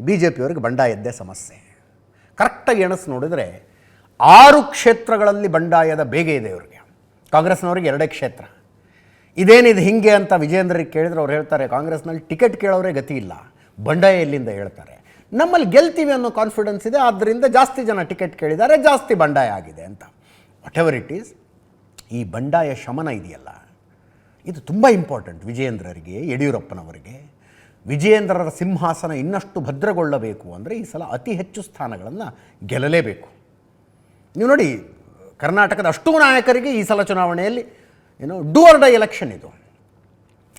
B J ಪಿಯವ್ರಿಗೆ ಬಂಡಾಯದ್ದೇ ಸಮಸ್ಯೆ. ಕರೆಕ್ಟಾಗಿ ಎಣಿಸ್ ನೋಡಿದರೆ ಆರು ಕ್ಷೇತ್ರಗಳಲ್ಲಿ ಬಂಡಾಯದ ಬೇಗ ಇದೆ ಇವರಿಗೆ. ಕಾಂಗ್ರೆಸ್ನವ್ರಿಗೆ ಎರಡೇ ಕ್ಷೇತ್ರ. ಇದೇನಿದು ಹಿಂಗೆ ಅಂತ ವಿಜೇಂದ್ರಿಗೆ ಕೇಳಿದ್ರೆ ಅವ್ರು ಹೇಳ್ತಾರೆ, ಕಾಂಗ್ರೆಸ್ನಲ್ಲಿ ಟಿಕೆಟ್ ಕೇಳೋರೇ ಗತಿ ಇಲ್ಲ. ಬಂಡಾಯ ಎಲ್ಲಿಂದ ಹೇಳ್ತಾರೆ. ನಮ್ಮಲ್ಲಿ ಗೆಲ್ತೀವಿ ಅನ್ನೋ ಕಾನ್ಫಿಡೆನ್ಸ್ ಇದೆ ಆದ್ದರಿಂದ ಜಾಸ್ತಿ ಜನ ಟಿಕೆಟ್ ಕೇಳಿದ್ದಾರೆ, ಜಾಸ್ತಿ ಬಂಡಾಯ ಆಗಿದೆ ಅಂತ. ವಾಟ್ ಎವರ್ ಇಟ್ ಈಸ್ ಈ ಬಂಡಾಯ ಶಮನ ಇದೆಯಲ್ಲ. ಇದು ತುಂಬ ಇಂಪಾರ್ಟೆಂಟ್ ವಿಜಯೇಂದ್ರರಿಗೆ, ಯಡಿಯೂರಪ್ಪನವರಿಗೆ. ವಿಜಯೇಂದ್ರರ ಸಿಂಹಾಸನ ಇನ್ನಷ್ಟು ಭದ್ರಗೊಳ್ಳಬೇಕು ಅಂದರೆ ಈ ಸಲ ಅತಿ ಹೆಚ್ಚು ಸ್ಥಾನಗಳನ್ನು ಗೆಲ್ಲಲೇಬೇಕು. ನೀವು ನೋಡಿ, ಕರ್ನಾಟಕದ ಅಷ್ಟೂ ನಾಯಕರಿಗೆ ಈ ಸಲ ಚುನಾವಣೆಯಲ್ಲಿ ಏನು ಡೂ ಆರ್ ಡೈ ಎಲೆಕ್ಷನ್ ಇದು.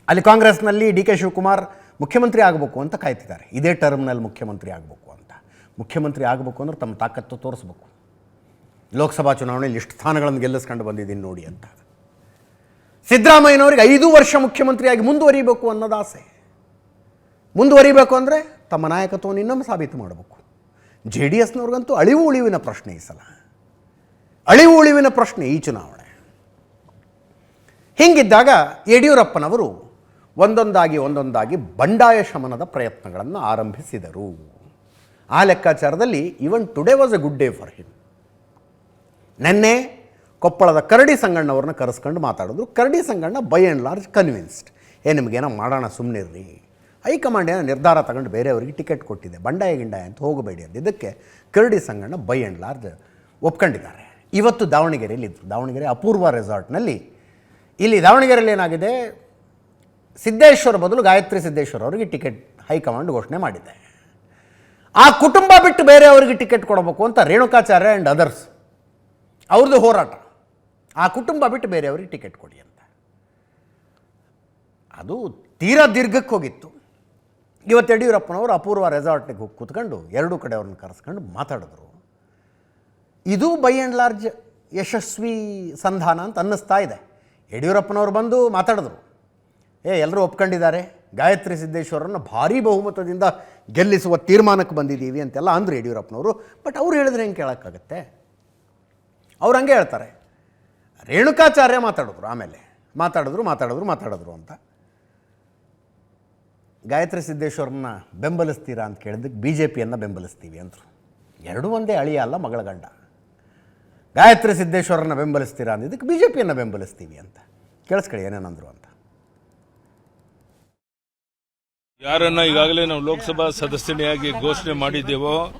ಅಲ್ಲಿ ಕಾಂಗ್ರೆಸ್ನಲ್ಲಿ ಡಿ ಕೆ ಶಿವಕುಮಾರ್ ಮುಖ್ಯಮಂತ್ರಿ ಆಗಬೇಕು ಅಂತ ಕಾಯ್ತಿದ್ದಾರೆ. ಇದೇ ಟರ್ಮ್ನಲ್ಲಿ ಮುಖ್ಯಮಂತ್ರಿ ಆಗಬೇಕು ಅಂತ. ಮುಖ್ಯಮಂತ್ರಿ ಆಗಬೇಕು ಅಂದರೆ ತಮ್ಮ ತಾಕತ್ತು ತೋರಿಸ್ಬೇಕು. ಲೋಕಸಭಾ ಚುನಾವಣೆಯಲ್ಲಿ ಇಷ್ಟು ಸ್ಥಾನಗಳನ್ನು ಗೆಲ್ಲಿಸ್ಕೊಂಡು ಬಂದಿದ್ದೀನಿ ನೋಡಿ ಅಂತ. ಸಿದ್ದರಾಮಯ್ಯನವರಿಗೆ ಐದು ವರ್ಷ ಮುಖ್ಯಮಂತ್ರಿಯಾಗಿ ಮುಂದುವರಿಬೇಕು ಅನ್ನೋದು ಆಸೆ. ಮುಂದುವರಿಬೇಕು ಅಂದರೆ ತಮ್ಮ ನಾಯಕತ್ವವನ್ನು ಇನ್ನೊಮ್ಮೆ ಸಾಬೀತು ಮಾಡಬೇಕು. ಜೆ ಡಿ ಎಸ್ನವ್ರಿಗಂತೂ ಅಳಿವು ಉಳಿವಿನ ಪ್ರಶ್ನೆ ಈ ಸಲ. ಅಳಿವು ಉಳಿವಿನ ಪ್ರಶ್ನೆ ಈ ಚುನಾವಣೆ. ಹೀಗಿದ್ದಾಗ ಯಡಿಯೂರಪ್ಪನವರು ಒಂದೊಂದಾಗಿ ಒಂದೊಂದಾಗಿ ಬಂಡಾಯ ಶಮನದ ಪ್ರಯತ್ನಗಳನ್ನು ಆರಂಭಿಸಿದರು. ಆ ಲೆಕ್ಕಾಚಾರದಲ್ಲಿ even today was a good day for him ನೆನ್ನೆ ಕೊಪ್ಪಳದ ಕರಡಿ ಸಂಗಣ್ಣವ್ರನ್ನ ಕರೆಸ್ಕೊಂಡು ಮಾತಾಡಿದ್ರು. Karadi Sanganna by and large convinced ಏ, ನಿಮಗೇನೋ ಮಾಡೋಣ ಸುಮ್ಮನಿರ್ರಿ ಹೈಕಮಾಂಡ್ ಏನೋ ನಿರ್ಧಾರ ತಗೊಂಡು ಬೇರೆಯವರಿಗೆ ಟಿಕೆಟ್ ಕೊಟ್ಟಿದೆ. ಬಂಡಾಯ ಗಿಂಡಾಯ ಅಂತ ಹೋಗಬೇಡಿ ಅಂತ. ಇದಕ್ಕೆ Karadi Sanganna by and large ಒಪ್ಕೊಂಡಿದ್ದಾರೆ. ಇವತ್ತು ದಾವಣಗೆರೆಯಲ್ಲಿ ಇದ್ದರು ದಾವಣಗೆರೆ ಅಪೂರ್ವ ರೆಸಾರ್ಟ್ನಲ್ಲಿ. ಇಲ್ಲಿ ದಾವಣಗೆರೆಯಲ್ಲಿ ಏನಾಗಿದೆ? ಸಿದ್ದೇಶ್ವರ ಬದಲು ಗಾಯತ್ರಿ ಸಿದ್ದೇಶ್ವರ ಅವರಿಗೆ ಟಿಕೆಟ್ ಹೈಕಮಾಂಡ್ ಘೋಷಣೆ ಮಾಡಿದೆ. ಆ ಕುಟುಂಬ ಬಿಟ್ಟು ಬೇರೆಯವರಿಗೆ ಟಿಕೆಟ್ ಕೊಡಬೇಕು ಅಂತ ರೇಣುಕಾಚಾರ್ಯ ಆ್ಯಂಡ್ ಅದರ್ಸ್ ಅವ್ರದ್ದು ಹೋರಾಟ. ಆ ಕುಟುಂಬ ಬಿಟ್ಟು ಬೇರೆಯವರಿಗೆ ಟಿಕೆಟ್ ಕೊಡಿ ಅಂತ. ಅದು ತೀರಾ ದೀರ್ಘಕ್ಕೆ ಹೋಗಿತ್ತು. ಇವತ್ತು ಯಡಿಯೂರಪ್ಪನವರು ಅಪೂರ್ವ ರೆಸಾರ್ಟ್ಗೆ ಹೋಗಿ ಕೂತ್ಕೊಂಡು ಎರಡೂ ಕಡೆ ಅವ್ರನ್ನ ಕರೆಸ್ಕೊಂಡು ಮಾತಾಡಿದ್ರು. ಇದು ಬೈ ಆ್ಯಂಡ್ ಲಾರ್ಜ್ ಯಶಸ್ವಿ ಸಂಧಾನ ಅಂತ ಅನ್ನಿಸ್ತಾ ಇದೆ. ಯಡಿಯೂರಪ್ಪನವ್ರು ಬಂದು ಮಾತಾಡಿದ್ರು. ಏ ಎಲ್ಲರೂ ಒಪ್ಕೊಂಡಿದ್ದಾರೆ? ಗಾಯತ್ರಿ ಸಿದ್ದೇಶ್ವರನ್ನು ಭಾರೀ ಬಹುಮತದಿಂದ ಗೆಲ್ಲಿಸುವ ತೀರ್ಮಾನಕ್ಕೆ ಬಂದಿದ್ದೀವಿ ಅಂತೆಲ್ಲ ಅಂದರು ಯಡಿಯೂರಪ್ಪನವರು. ಬಟ್ ಅವ್ರು ಹೇಳಿದ್ರೆ ಹೆಂಗೆ ಕೇಳೋಕ್ಕಾಗತ್ತೆ? ಅವ್ರು ಹಂಗೆ ಹೇಳ್ತಾರೆ. ರೇಣುಕಾಚಾರ್ಯ ಮಾತಾಡಿದ್ರು ಆಮೇಲೆ. ಮಾತಾಡಿದ್ರು ಮಾತಾಡಿದ್ರು ಮಾತಾಡಿದ್ರು ಅಂತ. ಗಾಯತ್ರಿ ಸಿದ್ದೇಶ್ವರನ್ನ ಬೆಂಬಲಿಸ್ತೀರಾ ಅಂತ ಕೇಳಿದಕ್ಕೆ ಬಿ ಜೆ ಪಿಯನ್ನು ಬೆಂಬಲಿಸ್ತೀವಿ ಅಂದರು. ಎರಡೂ ಒಂದೇ ಅಳಿಯ ಅಲ್ಲ ಮಗಳ ಗಂಡ. ಗಾಯತ್ರಿ ಸಿದ್ದೇಶ್ವರನ್ನ ಬೆಂಬಲಿಸ್ತೀರಾ ಅಂದಿದ್ದಕ್ಕೆ ಬಿ ಜೆ ಪಿಯನ್ನು ಬೆಂಬಲಿಸ್ತೀವಿ ಅಂತ. ಕೇಳಿಸ್ಕೊಳ್ಳಿ ಏನೇನಂದ್ರು ಅಂತ. ಯಾರನ್ನ ಈಗಾಗಲೇ ನಾವು ಲೋಕಸಭಾ ಸದಸ್ಯನಿಯಾಗಿ ಘೋಷಣೆ ಮಾಡಿದ್ದೇವೋ,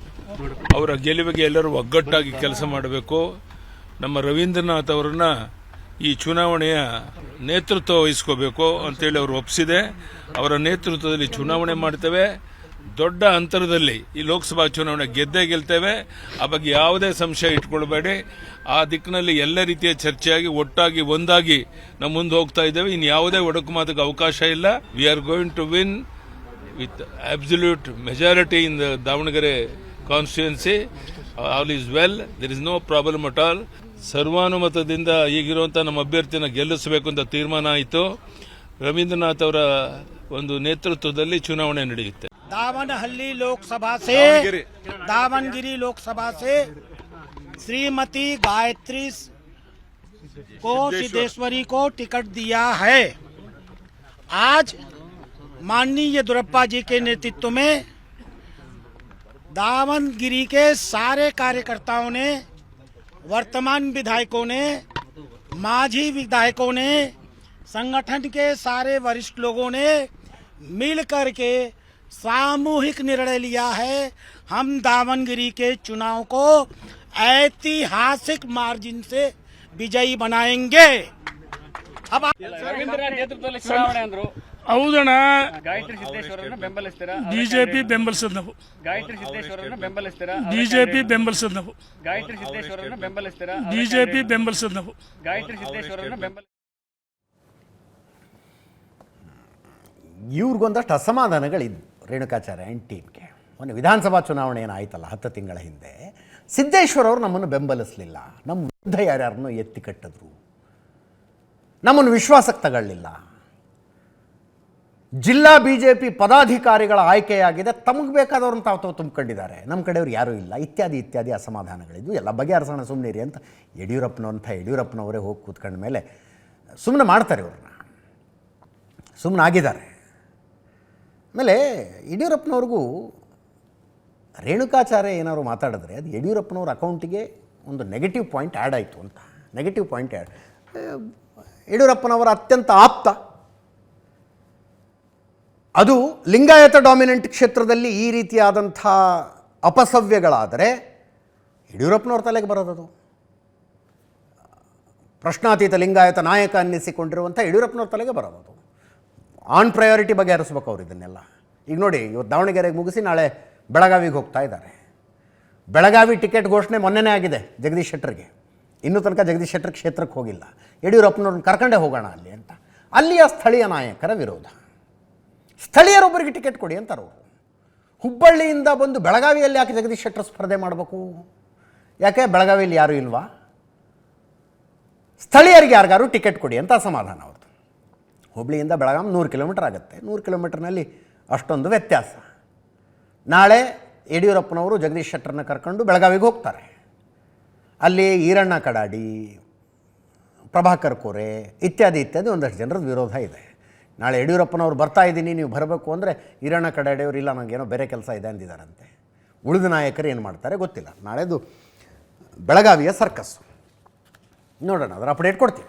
ಅವರ ಗೆಲುವಿಗೆ ಎಲ್ಲರೂ ಒಗ್ಗಟ್ಟಾಗಿ ಕೆಲಸ ಮಾಡಬೇಕು. ನಮ್ಮ ರವೀಂದ್ರನಾಥ್ ಅವರನ್ನ ಈ ಚುನಾವಣೆಯ ನೇತೃತ್ವ ವಹಿಸ್ಕೋಬೇಕು ಅಂತೇಳಿ ಅವರು ಒಪ್ಪಿಸಿದೆ ಅವರ ನೇತೃತ್ವದಲ್ಲಿ ಚುನಾವಣೆ ಮಾಡ್ತೇವೆ. ದೊಡ್ಡ ಅಂತರದಲ್ಲಿ ಈ ಲೋಕಸಭಾ ಚುನಾವಣೆ ಗೆದ್ದೇ ಗೆಲ್ತೇವೆ. ಆ ಬಗ್ಗೆ ಯಾವುದೇ ಸಂಶಯ ಇಟ್ಕೊಳ್ಬೇಡಿ. ಆ ದಿಕ್ಕಿನಲ್ಲಿ ಎಲ್ಲ ರೀತಿಯ ಚರ್ಚೆಯಾಗಿ, ಒಟ್ಟಾಗಿ, ಒಂದಾಗಿ ನಾವು ಮುಂದೆ ಹೋಗ್ತಾ ಇದ್ದೇವೆ. ಇನ್ನು ಯಾವುದೇ ಒಡಕು ಮಾತಕ್ಕೆ ಅವಕಾಶ ಇಲ್ಲ. We are going to win with absolute majority in Davanagere constituency all is well there is no problem at all ಸರ್ವಾನುಮತದಿಂದ ಈಗಿರುವಂತಹ ನಮ್ಮ ಅಭ್ಯರ್ಥಿನ ಗೆಲ್ಲಿಸಬೇಕು ಅಂತ ತೀರ್ಮಾನ ಆಯಿತು ರವೀಂದ್ರನಾಥ್ ಅವರ ಒಂದು ನೇತೃತ್ವದಲ್ಲಿ ಚುನಾವಣೆ ನಡೆಯುತ್ತೆ दावनहल्ली लोकसभा से दावनगिरी लोकसभा से श्रीमती गायत्री को सिद्धेश्वरी को टिकट दिया है आज माननीय येदुरप्पा जी के नेतृत्व में दावनगिरी के सारे कार्यकर्ताओं ने वर्तमान विधायकों ने माझी विधायकों ने, संगठन के सारे वरिष्ठ लोगों ने मिल कर के सामूहिक निर्णय लिया है। हम दावनगिरी के चुनाव को ऐतिहासिक मार्जिन से विजयी बनाएँगे। ನೇತೃತ್ವದಲ್ಲಿ ಚುನಾವಣೆ ಅಂದ್ರು. ಹೌದಣ್ಣ. ಗಾಯತ್ರಿ ಸಿದ್ದೇಶ್ವರನ್ನ ಬೆಂಬಲಿಸ್ತೀರಾ? ಬಿಜೆಪಿ ಬೆಂಬಲಿಸದ್ ನಾವು. ಗಾಯತ್ರಿ ಸಿದ್ದೇಶ್ವರನ್ನ ಬೆಂಬಲಿಸ್ತೀರಾ? ಬಿಜೆಪಿ ಬೆಂಬಲಿಸದ್ ನಾವು. ಗಾಯತ್ರಿ ಸಿದ್ದೇಶ್ವರನ್ನ ಬೆಂಬಲಿಸ್ತೀರಾ? ಬಿಜೆಪಿ ಬೆಂಬಲಿಸದ್ ನಾವು. ಗಾಯತ್ರಿ ಸಿದ್ದೇಶ್ವರನ್ನ ಬೆಂಬಲ ಇವ್ರಿಗೊಂದಷ್ಟು ಅಸಮಾಧಾನಗಳಿದ್ದು ರೇಣುಕಾಚಾರ್ಯ ಆ್ಯಂಡ್ ಟೀಮ್ಗೆ. ಮೊನ್ನೆ ವಿಧಾನಸಭಾ ಚುನಾವಣೆ ಏನಾಯ್ತಲ್ಲ ಹತ್ತು ತಿಂಗಳ ಹಿಂದೆ. ಸಿದ್ದೇಶ್ವರ ಅವರು ನಮ್ಮನ್ನು ಬೆಂಬಲಿಸಲಿಲ್ಲ. ನಮ್ಮ ವಿರುದ್ಧ ಯಾರ್ಯಾರನ್ನು ಎತ್ತಿ ಕಟ್ಟಿದ್ರು? ನಮ್ಮನ್ನು ವಿಶ್ವಾಸಕ್ಕೆ ತಗೊಳ್ಳಿಲ್ಲ. ಜಿಲ್ಲಾ ಬಿ ಜೆ ಪಿ ಪದಾಧಿಕಾರಿಗಳ ಆಯ್ಕೆಯಾಗಿದೆ. ತಮಗೆ ಬೇಕಾದವ್ರನ್ನ ತಾವು ತಾವು ತುಂಬಿಕೊಂಡಿದ್ದಾರೆ. ನಮ್ಮ ಕಡೆಯವ್ರು ಯಾರೂ ಇಲ್ಲ. ಇತ್ಯಾದಿ ಇತ್ಯಾದಿ ಅಸಮಾಧಾನಗಳಿದ್ವು. ಎಲ್ಲ ಬಗೆಹರಿಸೋಣ ಸುಮ್ಮನಿರಿ ಅಂತ ಯಡಿಯೂರಪ್ಪನವಂಥ ಯಡಿಯೂರಪ್ಪನವರೇ ಹೋಗಿ ಕೂತ್ಕೊಂಡ ಮೇಲೆ ಸುಮ್ಮನೆ ಮಾಡ್ತಾರೆ ಇವ್ರನ್ನ. ಸುಮ್ಮನೆ ಆಗಿದ್ದಾರೆ. ಆಮೇಲೆ ಯಡಿಯೂರಪ್ಪನವ್ರಿಗೂ ರೇಣುಕಾಚಾರ್ಯ ಏನಾದ್ರು ಮಾತಾಡಿದ್ರೆ ಅದು ಯಡಿಯೂರಪ್ಪನವ್ರ ಅಕೌಂಟಿಗೆ ಒಂದು ನೆಗೆಟಿವ್ ಪಾಯಿಂಟ್ ಆ್ಯಡ್ ಆಯಿತು ಅಂತ. ನೆಗೆಟಿವ್ ಪಾಯಿಂಟ್ ಆ್ಯಡ್ ಯಡಿಯೂರಪ್ಪನವರ ಅತ್ಯಂತ ಆಪ್ತ. ಅದು ಲಿಂಗಾಯತ ಡಾಮಿನೆಂಟ್ ಕ್ಷೇತ್ರದಲ್ಲಿ ಈ ರೀತಿಯಾದಂಥ ಅಪಸವ್ಯಗಳಾದರೆ ಯಡಿಯೂರಪ್ಪನವ್ರ ತಲೆಗೆ ಬರೋದದು. ಪ್ರಶ್ನಾತೀತ ಲಿಂಗಾಯತ ನಾಯಕ ಅನ್ನಿಸಿಕೊಂಡಿರುವಂಥ ಯಡಿಯೂರಪ್ಪನವ್ರ ತಲೆಗೆ ಬರೋದದು. ಆನ್ ಪ್ರಯಾರಿಟಿ ಬಗೆಹರಿಸ್ಬೇಕು ಅವ್ರು ಇದನ್ನೆಲ್ಲ. ಈಗ ನೋಡಿ, ಇವತ್ತು ದಾವಣಗೆರೆಗೆ ಮುಗಿಸಿ ನಾಳೆ ಬೆಳಗಾವಿಗೆ ಹೋಗ್ತಾ ಇದ್ದಾರೆ. ಬೆಳಗಾವಿ ಟಿಕೆಟ್ ಘೋಷಣೆ ಮೊನ್ನೆನೇ ಆಗಿದೆ ಜಗದೀಶ್ ಶೆಟ್ಟರ್ಗೆ. ಇನ್ನೂ ತನಕ ಜಗದೀಶ್ ಶೆಟ್ಟರ್ ಕ್ಷೇತ್ರಕ್ಕೆ ಹೋಗಿಲ್ಲ. ಯಡಿಯೂರಪ್ಪನವ್ರನ್ನ ಕರ್ಕೊಂಡೇ ಹೋಗೋಣ ಅಲ್ಲಿ ಅಂತ. ಅಲ್ಲಿಯ ಸ್ಥಳೀಯ ನಾಯಕರ ವಿರೋಧ. ಸ್ಥಳೀಯರೊಬ್ಬರಿಗೆ ಟಿಕೆಟ್ ಕೊಡಿ ಅಂತಾರೆ ಅವರು. ಹುಬ್ಬಳ್ಳಿಯಿಂದ ಬಂದು ಬೆಳಗಾವಿಯಲ್ಲಿ ಯಾಕೆ ಜಗದೀಶ್ ಶೆಟ್ಟರ್ ಸ್ಪರ್ಧೆ ಮಾಡಬೇಕು? ಯಾಕೆ ಬೆಳಗಾವಿಯಲ್ಲಿ ಯಾರೂ ಇಲ್ವಾ? ಸ್ಥಳೀಯರಿಗೆ ಯಾರಿಗಾರು ಟಿಕೆಟ್ ಕೊಡಿ ಅಂತ ಅಸಮಾಧಾನ ಅವ್ರದ್ದು. ಹುಬ್ಬಳ್ಳಿಯಿಂದ ಬೆಳಗಾಂ ನೂರು ಕಿಲೋಮೀಟರ್ ಆಗುತ್ತೆ. ನೂರು ಕಿಲೋಮೀಟರ್ನಲ್ಲಿ ಅಷ್ಟೊಂದು ವ್ಯತ್ಯಾಸ. ನಾಳೆ ಯಡಿಯೂರಪ್ಪನವರು ಜಗದೀಶ್ ಶೆಟ್ಟರ್ನ ಕರ್ಕೊಂಡು ಬೆಳಗಾವಿಗೆ ಹೋಗ್ತಾರೆ. ಅಲ್ಲಿ ಈರಣ್ಣ ಕಡಾಡಿ, ಪ್ರಭಾಕರ್ ಕೋರೆ ಇತ್ಯಾದಿ ಇತ್ಯಾದಿ ಒಂದಷ್ಟು ಜನರದ ವಿರೋಧ ಇದೆ. ನಾಳೆ ಯಡಿಯೂರಪ್ಪನವ್ರು ಬರ್ತಾ ಇದ್ದೀನಿ, ನೀವು ಬರಬೇಕು ಅಂದರೆ ಈರಣ್ಣ ಕಡಾಡಿಯವರು ಇಲ್ಲ ನನಗೇನೋ ಬೇರೆ ಕೆಲಸ ಇದೆ ಅಂದಿದ್ದಾರಂತೆ. ಉಳಿದ ನಾಯಕರು ಏನು ಮಾಡ್ತಾರೆ ಗೊತ್ತಿಲ್ಲ. ನಾಳೆದು ಬೆಳಗಾವಿಯ ಸರ್ಕಸ್ಸು. ನೋಡೋಣ, ಅದರ ಅಪ್ಡೇಟ್ ಕೊಡ್ತೀವಿ